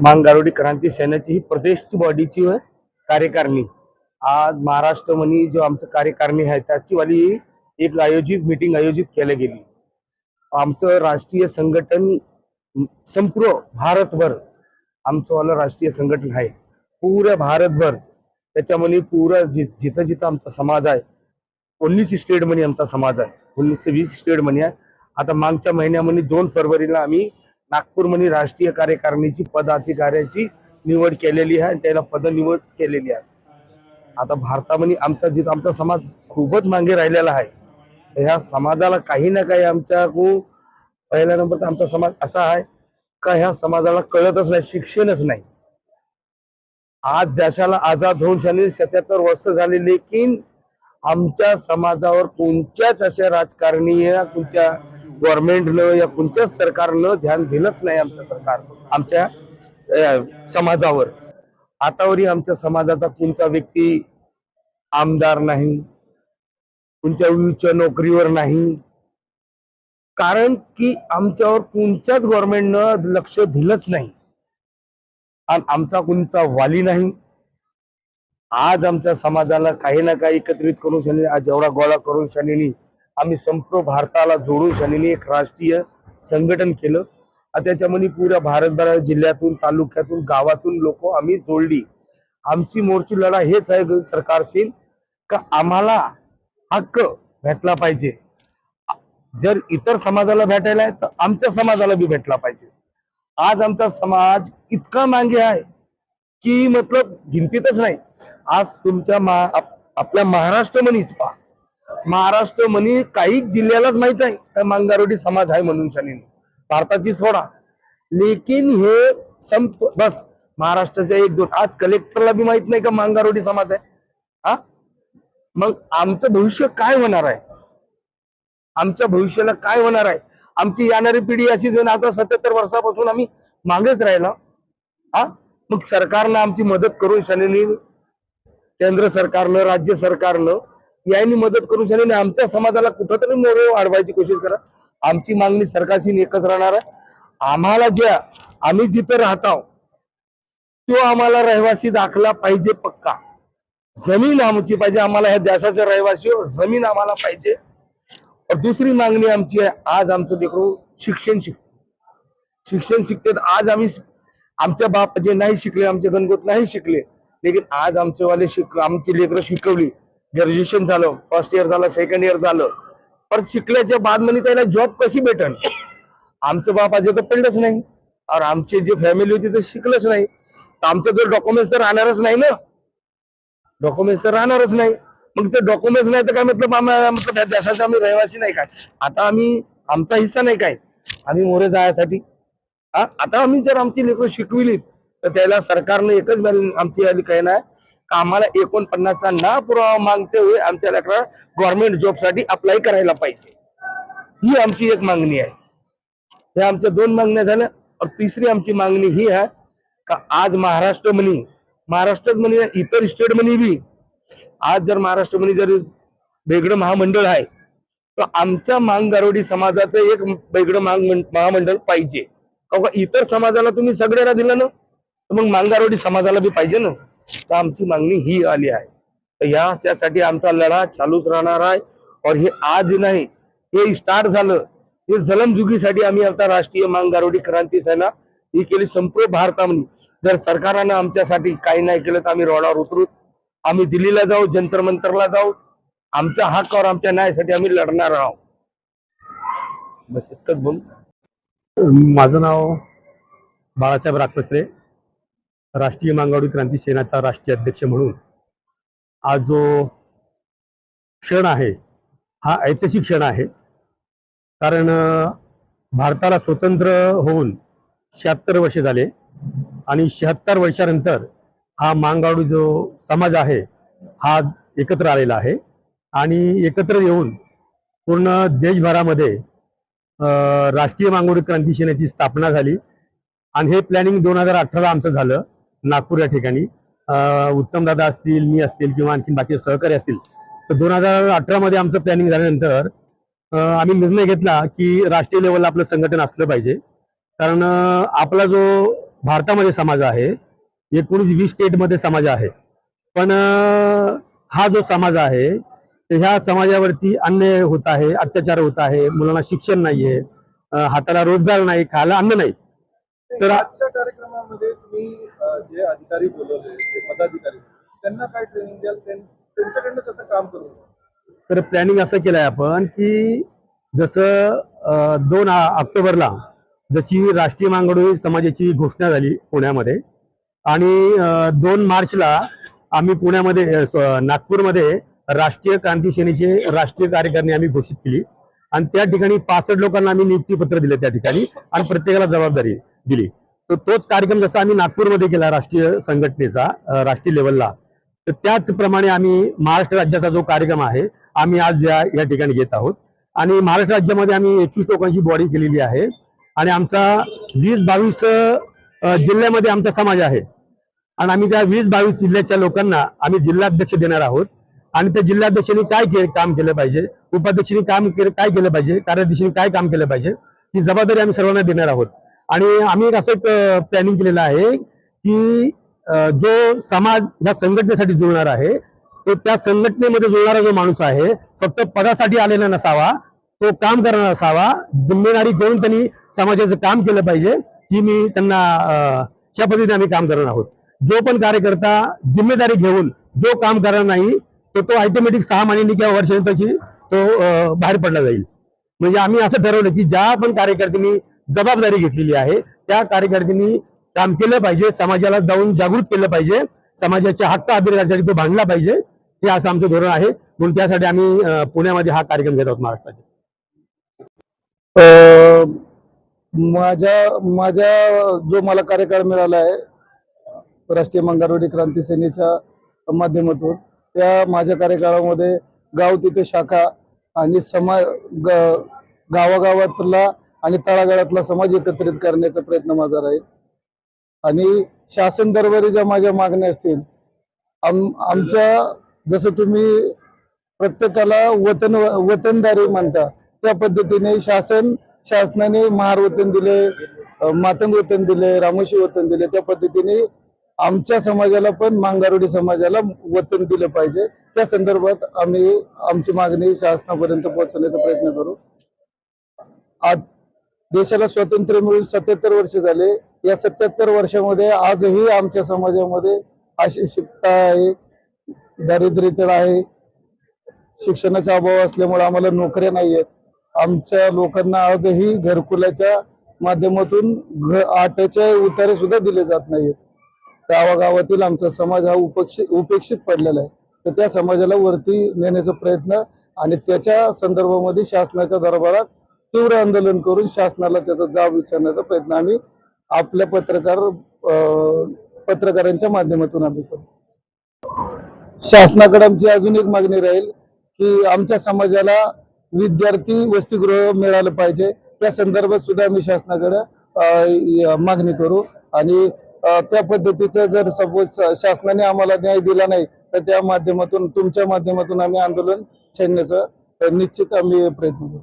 मांगारोडी क्रांती सेनाची ही प्रदेशची बॉडीची व कार्यकारिणी. आज महाराष्ट्र मनी जो आमचं कार्यकारिणी आहे त्याची वाली एक आयोजित मीटिंग आयोजित केली गेली. आमचं राष्ट्रीय संघटन संपूर्ण भारतभर आमचंवालं राष्ट्रीय संघटन आहे. पुऱ्या भारतभर. त्याच्यामध्ये पुरं जि जिथं जिथं आमचा समाज आहे उन्नीस स्टेटमध्ये आमचा समाज आहे. उन्नीसशे वीस स्टेटमध्ये आहे. आता मागच्या महिन्यामध्ये दोन फरवरीला आम्ही नागपूरमध्ये राष्ट्रीय कार्यकारिणीची पदाधिकाऱ्याची निवड केलेली आहे आणि त्याला पद निवड केलेली आहे. आता भारतामध्ये आमचा जिथं आमचा समाज खूपच मागे राहिलेला आहे. ह्या समाजाला काही ना काही आमच्या पहिल्या नंबर तर आमचा समाज असा आहे का ह्या समाजाला कळतच नाही शिक्षणच नाही. आज देशाला आझाद होऊन शाने सत्याहत्तर वर्ष झाले लेकिन आमच्या समाजावर कोणत्याच अशा राजकारणी या कोणत्या गव्हर्नमेंटनं या कोणत्याच सरकारनं ध्यान दिलंच नाही आमच्या सरकार आमच्या समाजावर. आतावरी आमच्या समाजाचा कोणचा व्यक्ती आमदार नाही कोणत्या उच्च नोकरीवर नाही कारण की आमच्यावर कोणत्याच गव्हर्नमेंटनं लक्ष दिलंच नाही. आणि आमचा कोणचा वाली नाही. आज आमच्या समाजाला काही ना काही एकत्रित करून शनी आज एवढा गोळा करून शनीनी आम्ही संपूर्ण भारताला जोडून शनीनी एक राष्ट्रीय संघटन केलं. आणि त्याच्यामध्ये पुऱ्या भारतभर जिल्ह्यातून तालुक्यातून गावातून लोक आम्ही जोडली. आमची मोर्ची लढा हेच आहे सरकारशी का आम्हाला हक्क भेटला पाहिजे? जर इतर समाजाला भेटायला आहे तर आमच्या समाजाला बी भेटला पाहिजे. आज आमचा समाज इतका मागे आहे की मतलब गिनतीतच नाही. आज तुमच्या मा आपल्या महाराष्ट्र म्हणीच पहा. महाराष्ट्र म्हणे काही जिल्ह्यालाच माहीत आहे का मांगारोडी समाज आहे म्हणून शनीने. भारताची सोडा. लेकिन हे संप बस. महाराष्ट्राच्या एक दोन आज कलेक्टरला बी माहीत नाही का मांगारोडी समाज आहे? हा? मग आमचं भविष्य काय होणार आहे? आमच्या भविष्याला काय होणार आहे? आमची येणारी पिढी अशी जण आता सत्याहत्तर वर्षापासून आम्ही मागेच राहिलो. हा? मग सरकारनं आमची मदत करून शनीने केंद्र सरकारनं राज्य सरकारनं यांनी मदत करून शनीने आमच्या समाजाला कुठंतरी मोरे वाढवायची कोशिश करा. आमची मागणी सरकारशी एकच राहणार आहे. आम्हाला ज्या आम्ही जिथं राहतो तो आम्हाला रहिवासी दाखला पाहिजे पक्का. जमीन आमची पाहिजे. आम्हाला ह्या देशाच्या रहिवासी हो, जमीन आम्हाला पाहिजे. दुसरी मागणी आमची आहे आज आमचं लेकरू शिक्षण शिकते शिक्षण शिकते. तर आज आम्ही आमच्या बाप जे नाही शिकले आमचे गणगोत नाही शिकले लेकिन आज आमचे वाले शिक आमची लेकरं शिकवली. ग्रॅज्युएशन झालं फर्स्ट इयर झालं सेकंड इयर झालं. परत शिकल्याच्या बाद म्हणे त्याला जॉब कशी भेटन? आमचं बाप अजे तर पडलंच नाही. और आमची जी फॅमिली होती ते शिकलंच नाही. तर आमचं जर डॉक्युमेंट्स तर राहणारच नाही ना? डॉक्युमेंट्स तर राहणारच नाही. मग ते डॉक्युमेंट्स नाही तर काय मतलब मतलब या देशाचे आम्ही रहिवासी नाही काय? आता आम्ही आमचा हिस्सा नाही काय? आम्ही मोरे जायसाठी. हा? आता आम्ही जर आमची लेकरं शिकविली तर त्याला सरकारनं एकच आमची आली काय नाही आम्हाला एकोणपन्नासचा ना पुरावा मागते हुए आमच्या लेकरा गव्हर्नमेंट जॉबसाठी अप्लाय करायला पाहिजे. ही आमची एक मागणी आहे. हे आमच्या दोन मागण्या झाल्या. और तिसरी आमची मागणी ही आहे का आज महाराष्ट्र म्हणी महाराष्ट्रच म्हणी इतर स्टेट म्हणी बी आज जर महाराष्ट्र म्हणी जर वेगळं महामंडळ आहे तर आमच्या मांगारोडी समाजाचं एक वेगळं मांग महामंडळ पाहिजे. का इतर समाजाला तुम्ही सगळ्याला दिलं ना तर मग मांगारोडी समाजाला बी पाहिजे ना. तर आमची मागणी ही आली आहे. तर याच्यासाठी आमचा लढा चालूच राहणार आहे. और हे आज नाही हे स्टार्ट झालं. हे जलमजुगीसाठी आम्ही आता राष्ट्रीय मांगारोडी क्रांती सेना ही केली संपूर्ण भारतामध्ये. जर सरकारनं आमच्यासाठी काही नाही केलं तर आम्ही रोडावर उतरू. आम्ही दिल्लीला जाऊ जंतर मंतरला जाऊ. आमच्या हक्कावर आमच्या न्यायासाठी आम्ही लढणार आहोत. बस इतकंच बोल. माझं नाव बाळासाहेब राखपसरे राष्ट्रीय मांगावडी क्रांती सेनाचा राष्ट्रीय अध्यक्ष म्हणून आज जो क्षण आहे हा ऐतिहासिक क्षण आहे. कारण भारताला स्वतंत्र होऊन शहात्तर वर्षे झाले आणि शहात्तर वर्षानंतर हा मांगावडी जो समाज आहे हा एकत्र आलेला आहे. आणि एकत्र येऊन पूर्ण देशभरामध्ये राष्ट्रीय मांगोडी क्रांती सेनेची स्थापना झाली. आणि हे प्लॅनिंग दोन हजार अठराला आमचं झालं. नागपूर या ठिकाणी. उत्तम दादा असतील मी असतील किंवा आणखी बाकी सहकारी असतील. तर दोन हजार अठरामध्ये आमचं प्लॅनिंग झाल्यानंतर आम्ही निर्णय घेतला की राष्ट्रीय लेवलला आपलं संघटन असलं पाहिजे. कारण आपला जो भारतामध्ये समाज आहे एकोणीस वीस स्टेटमध्ये समाज आहे. पण हा जो समाज आहे तर ह्या समाजावरती अन्याय होत आहे अत्याचार होत आहे मुलांना शिक्षण नाहीये हाताला रोजगार नाही खायला अन्न नाही. तर- आजच्या कार्यक्रमामध्ये तुम्ही जे अधिकारी बोलवले जे पदाधिकारी त्यांना काय ट्रेनिंग द्याल? त्यां- त्यांच्याकडनं कसं काम करू? तर प्लॅनिंग असं केलंय आपण की जसं दोन ऑक्टोबरला जशी राष्ट्रीय मांगडोळी समाजाची घोषणा झाली पुण्यामध्ये आणि दोन मार्चला आम्ही पुण्यामध्ये नागपूरमध्ये राष्ट्रीय क्रांती सेनेचे राष्ट्रीय कार्यकारिणी आम्ही घोषित केली. आणि त्या ठिकाणी पासष्ट लोकांना आम्ही नियुक्तीपत्र दिले त्या ठिकाणी आणि प्रत्येकाला जबाबदारी. दिली. तर तोच कार्यक्रम जसा आम्ही नागपूरमध्ये केला राष्ट्रीय संघटनेचा राष्ट्रीय लेवलला तर त्याचप्रमाणे आम्ही महाराष्ट्र राज्याचा जो कार्यक्रम आहे आम्ही आज या या ठिकाणी घेत आहोत. आणि महाराष्ट्र राज्यामध्ये आम्ही एकवीस लोकांची बॉडी केलेली आहे. आणि आमचा वीस बावीस जिल्ह्यामध्ये आमचा समाज आहे. आणि आम्ही त्या वीस बावीस जिल्ह्याच्या लोकांना आम्ही जिल्हाध्यक्ष देणार आहोत. आणि त्या जिल्हाध्यक्षांनी काय के काम केलं पाहिजे? उपाध्यक्षांनी काम केलं काय केलं पाहिजे? कार्याध्यक्षांनी काय काम केलं पाहिजे? ही जबाबदारी आम्ही सर्वांना देणार आहोत. आणि आम्ही एक असं एक प्लॅनिंग केलेलं आहे की जो समाज ह्या संघटनेसाठी जुळणार आहे तो त्या संघटनेमध्ये जुळणारा जो माणूस आहे फक्त पदासाठी आलेला नसावा तो काम करणारा असावा जिम्मेदारी घेऊन त्यांनी समाजाचं काम केलं पाहिजे की मी त्यांना अशा पद्धतीने आम्ही काम करणार आहोत. जो पण कार्यकर्ता जिम्मेदारी घेऊन जो काम करणार नाही तो तो ऑटोमॅटिक सहा महिन्यांनी किंवा वर्षांनी त्याची तो बाहेर पडला जाईल. म्हणजे आम्ही असं ठरवलं की ज्या पण कार्यकर्त्यांनी जबाबदारी घेतलेली आहे त्या कार्यकर्त्यांनी काम केलं पाहिजे समाजाला जाऊन जागृत केलं पाहिजे समाजाच्या हक्क अधिकारासाठी तो भांडला पाहिजे हे असं आमचं धोरण आहे. म्हणून त्यासाठी आम्ही पुण्यामध्ये हा कार्यक्रम घेत आहोत महाराष्ट्राचा माझ्या माझ्या जो मला कार्यकाळ मिळाला आहे राष्ट्रीय मंगारवाडी क्रांती सेनेच्या माध्यमातून त्या माझ्या कार्यकाळामध्ये गाव तिथे शाखा आणि समाज गावागावातला आणि तळागाळातला समाज एकत्रित करण्याचा प्रयत्न माझा राहील. आणि शासन दरबारी ज्या माझ्या मागण्या असतील आम आमच्या जसं तुम्ही प्रत्येकाला वतन वतनदारी म्हणता त्या पद्धतीने शासन शासनाने महार वतन दिले मातंग वतन दिले रामोशी वतन दिले त्या पद्धतीने आमच्या समाजाला पण मांगारोडी समाजाला वतन दिलं पाहिजे. त्या संदर्भात आम्ही आमची मागणी शासनापर्यंत पोहोचवण्याचा प्रयत्न करू. आज देशाला स्वातंत्र्य मिळून सत्याहत्तर वर्ष झाले. या सत्याहत्तर वर्षामध्ये आजही आमच्या समाजामध्ये अशिक्षितता आहे दारिद्र्यता आहे. शिक्षणाचा अभाव असल्यामुळे आम्हाला नोकऱ्या नाही आहेत. आमच्या लोकांना आजही घरकुलाच्या माध्यमातून घ आट्याचे उतारे सुद्धा दिले जात नाहीत. गावागावातील आमचा समाज हा उपेक्षित उपेक्षित पडलेला आहे. तर त्या समाजाला वरती नेण्याचा प्रयत्न आणि त्याच्या संदर्भामध्ये शासनाच्या दरबारात तीव्र आंदोलन करून शासनाला त्याचा जाब विचारण्याचा प्रयत्न आम्ही आपल्या पत्रकार अं, पत्रकारांच्या माध्यमातून आम्ही करू. शासनाकडे आमची अजून एक मागणी राहील की आमच्या समाजाला विद्यार्थी वसतिगृह मिळालं पाहिजे. त्या संदर्भात सुद्धा आम्ही शासनाकडे मागणी करू आणि त्या पद्धतीचं जर सपोज शासनाने आम्हाला न्याय दिला नाही तर त्या माध्यमातून तुमच्या माध्यमातून आम्ही आंदोलन छेडण्याचा निश्चित आम्ही प्रयत्न करू.